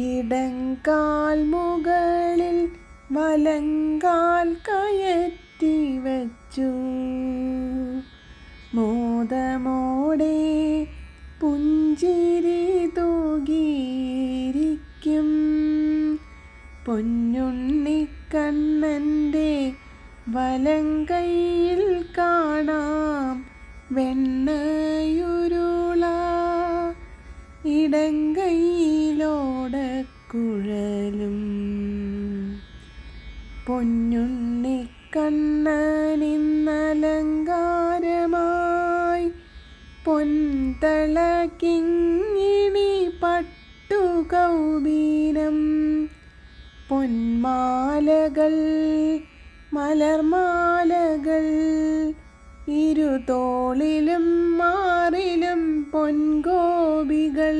ഇടങ്കാൽ മുകളിൽ വലങ്കാൽ കയറ്റി വച്ചു. മോദമോടെ പുഞ്ചിരി തൂകിയിരിക്കും. പൊന്നുണ്ണിക്കണ്ണന്റെ വലങ്കയിൽ കാണാം വെണ്ണയുരുള. ഇടങ്കയിലോടക്കുഴലും പൊന്നുണ്ണിക്കണ്ണനിന്നലങ്കാരമായി പൊൻതള കിങ്ങിണി പട്ടുകൗബീനം പൊന്മാലകൾ മലർമാലകൾ ഇരുതോളിലും മാറിലും പൊൻഗോപികൾ.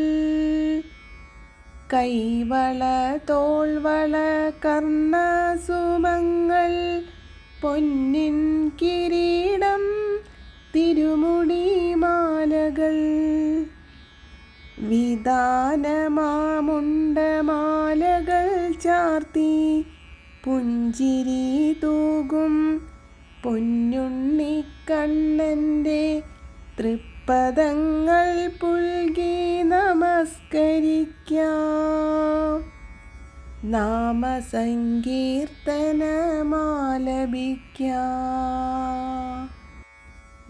കൈവള തോൾവള കർണസുമങ്ങൾ പൊന്നിൻ കിരീടം തിരുമുടി മാലകൾ. വിധാനമാമുണ്ടമാലകൾ ചാർത്തി പുഞ്ചിരി തൂകും പൊന്നുണ്ണിക്കണ്ണന്റെ തൃപ്പദങ്ങൾ പുൽകി നമസ്കരിക്കാം. നാമസങ്കീർത്തനമാലപിക്കാം.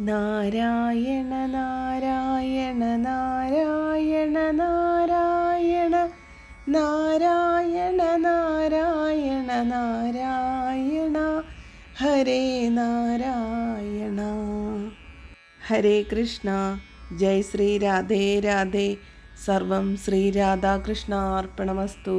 നാരായണ നാരായണ നാരായണ നാരായണ നാരായണ നാരായണ നാരായണ. ഹരേ നാരായണ. ഹരേ കൃഷ്ണ. ജയ് ശ്രീ രാധേ രാധേ. സർവം ശ്രീ രാധാകൃഷ്ണ അർപ്പണമസ്തു